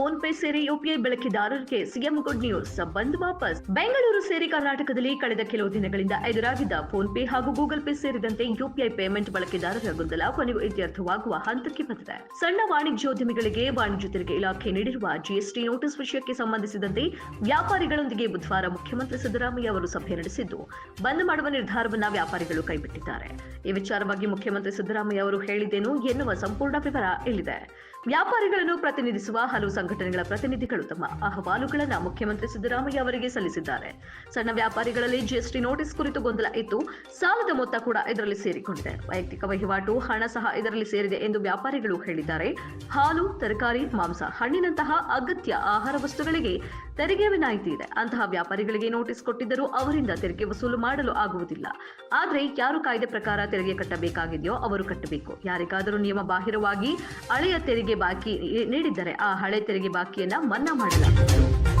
Phone pay ಸೇರಿ UPI ಬಳಕೆದಾರರಿಗೆ CM good news ಬಂದ್ ವಾಪಸ್. ಬೆಂಗಳೂರು ಸೇರಿ ಕರ್ನಾಟಕದಲ್ಲಿ ಕಳೆದ ಕೆಲವು ದಿನಗಳಿಂದ ಎದುರಾಗಿದ್ದ ಫೋನ್ ಪೇ ಹಾಗೂ ಗೂಗಲ್ ಪೇ ಸೇರಿದಂತೆ ಯುಪಿಐ ಪೇಮೆಂಟ್ ಬಳಕೆದಾರರ ಗೊಂದಲ ಕೊನೆಗೂ ಇತ್ಯರ್ಥವಾಗುವ ಹಂತಕ್ಕೆ ಬಂದಿದೆ. ಸಣ್ಣ ವಾಣಿಜ್ಯೋದ್ಯಮಿಗಳಿಗೆ ವಾಣಿಜ್ಯ ತೆರಿಗೆ ಇಲಾಖೆ ನೀಡಿರುವ ಜಿಎಸ್ಟಿ ನೋಟಿಸ್ ವಿಷಯಕ್ಕೆ ಸಂಬಂಧಿಸಿದಂತೆ ವ್ಯಾಪಾರಿಗಳೊಂದಿಗೆ ಬುಧವಾರ ಮುಖ್ಯಮಂತ್ರಿ ಸಿದ್ದರಾಮಯ್ಯ ಅವರು ಸಭೆ ನಡೆಸಿದ್ದು, ಬಂದ್ ಮಾಡುವ ನಿರ್ಧಾರವನ್ನ ವ್ಯಾಪಾರಿಗಳು ಕೈಬಿಟ್ಟಿದ್ದಾರೆ. ಈ ವಿಚಾರವಾಗಿ ಮುಖ್ಯಮಂತ್ರಿ ಸಿದ್ದರಾಮಯ್ಯ ಅವರು ಹೇಳಿದ್ದೇನು ಎನ್ನುವ ಸಂಪೂರ್ಣ ವಿವರ ಇಲ್ಲಿದೆ. ವ್ಯಾಪಾರಿಗಳನ್ನು ಪ್ರತಿನಿಧಿಸುವ ಹಲವು ಸಂಘಟನೆಗಳ ಪ್ರತಿನಿಧಿಗಳು ತಮ್ಮ ಅಹವಾಲುಗಳನ್ನು ಮುಖ್ಯಮಂತ್ರಿ ಸಿದ್ದರಾಮಯ್ಯ ಅವರಿಗೆ ಸಲ್ಲಿಸಿದ್ದಾರೆ. ಸಣ್ಣ ವ್ಯಾಪಾರಿಗಳಲ್ಲಿ ಜಿಎಸ್ಟಿ ನೋಟಿಸ್ ಕುರಿತು ಗೊಂದಲ ಇತ್ತು ಸಾಲದ ಮೊತ್ತ ಕೂಡ ಇದರಲ್ಲಿ ಸೇರಿಕೊಂಡಿದೆ. ವೈಯಕ್ತಿಕ ವಹಿವಾಟು, ಹಣ ಸಹ ಇದರಲ್ಲಿ ಸೇರಿದೆ ಎಂದು ವ್ಯಾಪಾರಿಗಳು ಹೇಳಿದ್ದಾರೆ. ಹಾಲು, ತರಕಾರಿ, ಮಾಂಸ, ಹಣ್ಣಿನಂತಹ ಅಗತ್ಯ ಆಹಾರ ವಸ್ತುಗಳಿಗೆ ತೆರಿಗೆ ವಿನಾಯಿತಿ ಇದೆ. ಅಂತಹ ವ್ಯಾಪಾರಿಗಳಿಗೆ ನೋಟಿಸ್ ಕೊಟ್ಟಿದ್ದರೂ ಅವರಿಂದ ತೆರಿಗೆ ವಸೂಲು ಮಾಡಲು ಆಗುವುದಿಲ್ಲ. ಆದರೆ ಯಾರು ಕಾಯ್ದೆ ಪ್ರಕಾರ ತೆರಿಗೆ ಕಟ್ಟಬೇಕಾಗಿದೆಯೋ ಅವರು ಕಟ್ಟಬೇಕು. ಯಾರಿಗಾದರೂ ನಿಯಮ ಬಾಹಿರವಾಗಿ ಹಳೆಯ ತೆರಿಗೆ ಬಾಕಿ ನೀಡಿದ್ದಾರೆ ಆ ಹಳೆ ತೆರಿಗೆ ಬಾಕಿಯನ್ನ ಮನ್ನಾ ಮಾಡಲಾಗುವುದು.